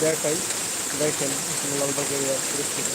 দেখাই দেখেন লালবাগের পরিস্থিতি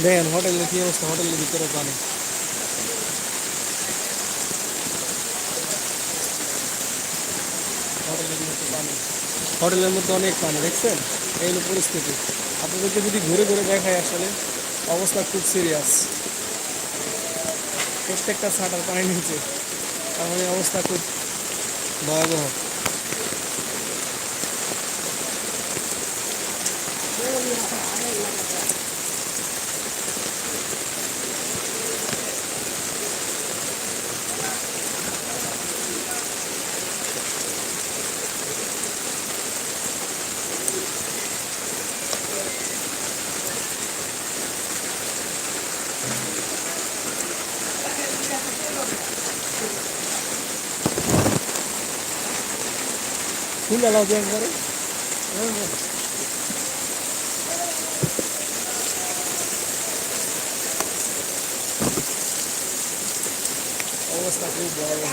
দেখেন হোটেলের কি অবস্থা হোটেলের ভিতরে পানি হোটেলের মধ্যে হোটেলের মধ্যে অনেক পানি দেখছেন এই হলো পরিস্থিতি আপনাদেরকে যদি ঘুরে ঘুরে দেখায় আসলে অবস্থা খুব সিরিয়াস প্রত্যেকটা ছাটার পানি নিচে তার মানে অবস্থা খুব ভয়াবহ ফুল এলাও তো একবারে অবস্থা খুব ভয়াবহ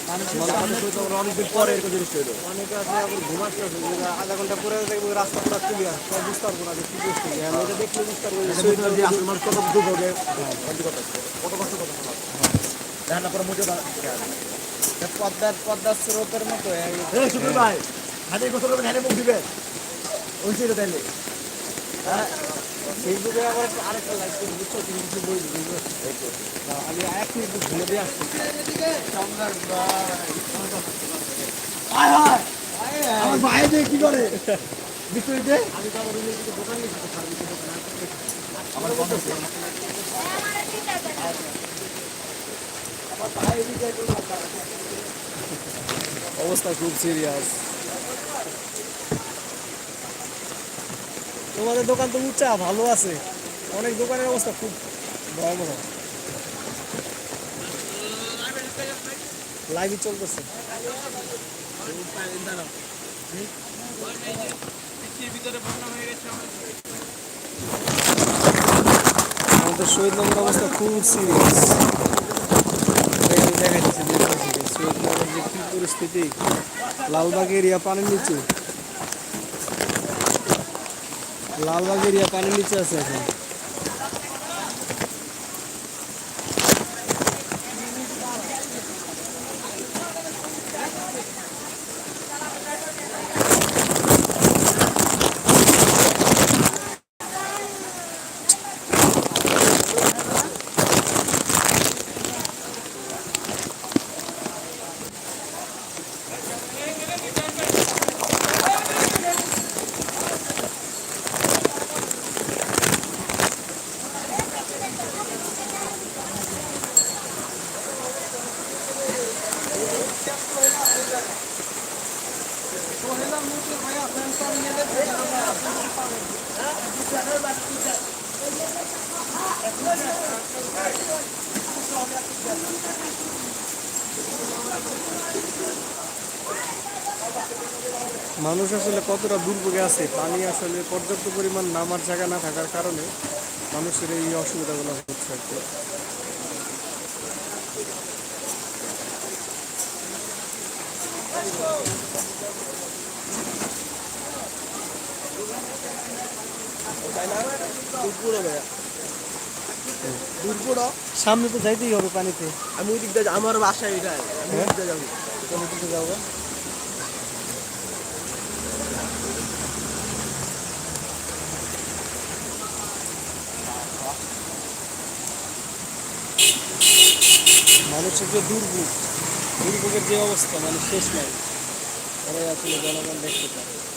অনেকদিন পরে এরকম জিনিস তৈরি অনেকে আধা ঘণ্টা পরে রাস্তা পুরো ক্লিয়ার সব বুঝতে পারব কি হ্যাঁ এটা দেখলে বুঝতে পারব যে আসলে মানুষ কত মুখে পদ্মার পদ্মার স্রোতের মতো শুক্র ভাই, হাতে কত মুখ দিবে ওই ছিল তাইলে। হ্যাঁ? ফেসবুকে আবার আরেকটা লাইক বুঝছ তুমি কিছু বই আমি এক মিনিট ভুলে দিয়ে আসছি। আমার ভাই যে কি করে? আমি তো দিকে দোকান তো আমার বন্ধ। অবস্থা খুব সিরিয়াস তোমাদের দোকান তো উঁচা, ভালো আছে। অনেক দোকানের অবস্থা খুব ভয়াবহ লাইভই চলতেছে। আমাদের শহীদনগর অবস্থা খুব সিরিয়াস দেখা যাচ্ছে শহীদনগর যে কি পরিস্থিতি, লালবাগ এরিয়া পানির নিচে। লালবাগ এরিয়া পানির নিচে আছে এখন। মানুষ আসলে কতটা দুর্ভোগে আছে, পানি আসলে পর্যাপ্ত পরিমাণ নামার জায়গা না থাকার কারণে মানুষের এই অসুবিধাগুলো হচ্ছে আর কি। তাই না সামনে তো যাইতেই হবে পানিতে। আমি ওই দিক দিয়ে যা- আমার বাসায় দিকে যাব মানুষের যে দুর্ভোগ, দুর্ভোগের যে অবস্থা মানে শেষ নাই। ওরাই আসলে জনগণ দেখতে পারে।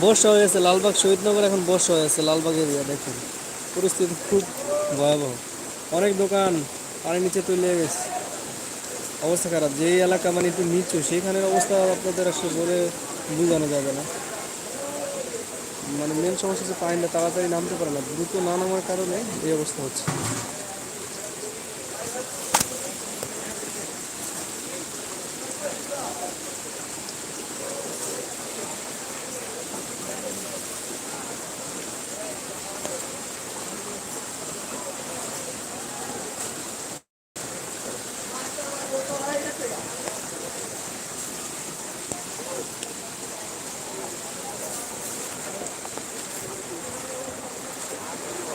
বর্ষা হয়ে গেছে, লালবাগ শহীদনগর এখন বর্ষা হয়ে গেছে, লালবাগ এরিয়া দেখুন। পরিস্থিতি খুব ভয়াবহ। অনেক দোকান পানির নিচে তলিয়ে গেছে। অবস্থা খারাপ। যেই এলাকা মানে একটু নিচু, সেইখানের অবস্থা আপনাদের আসলে বলে বোঝানো যাবে না। মানে মেন সমস্যা হচ্ছে পানিটা তাড়াতাড়ি নামতে পারে না। দ্রুত না নামার কারণে এই অবস্থা হচ্ছে।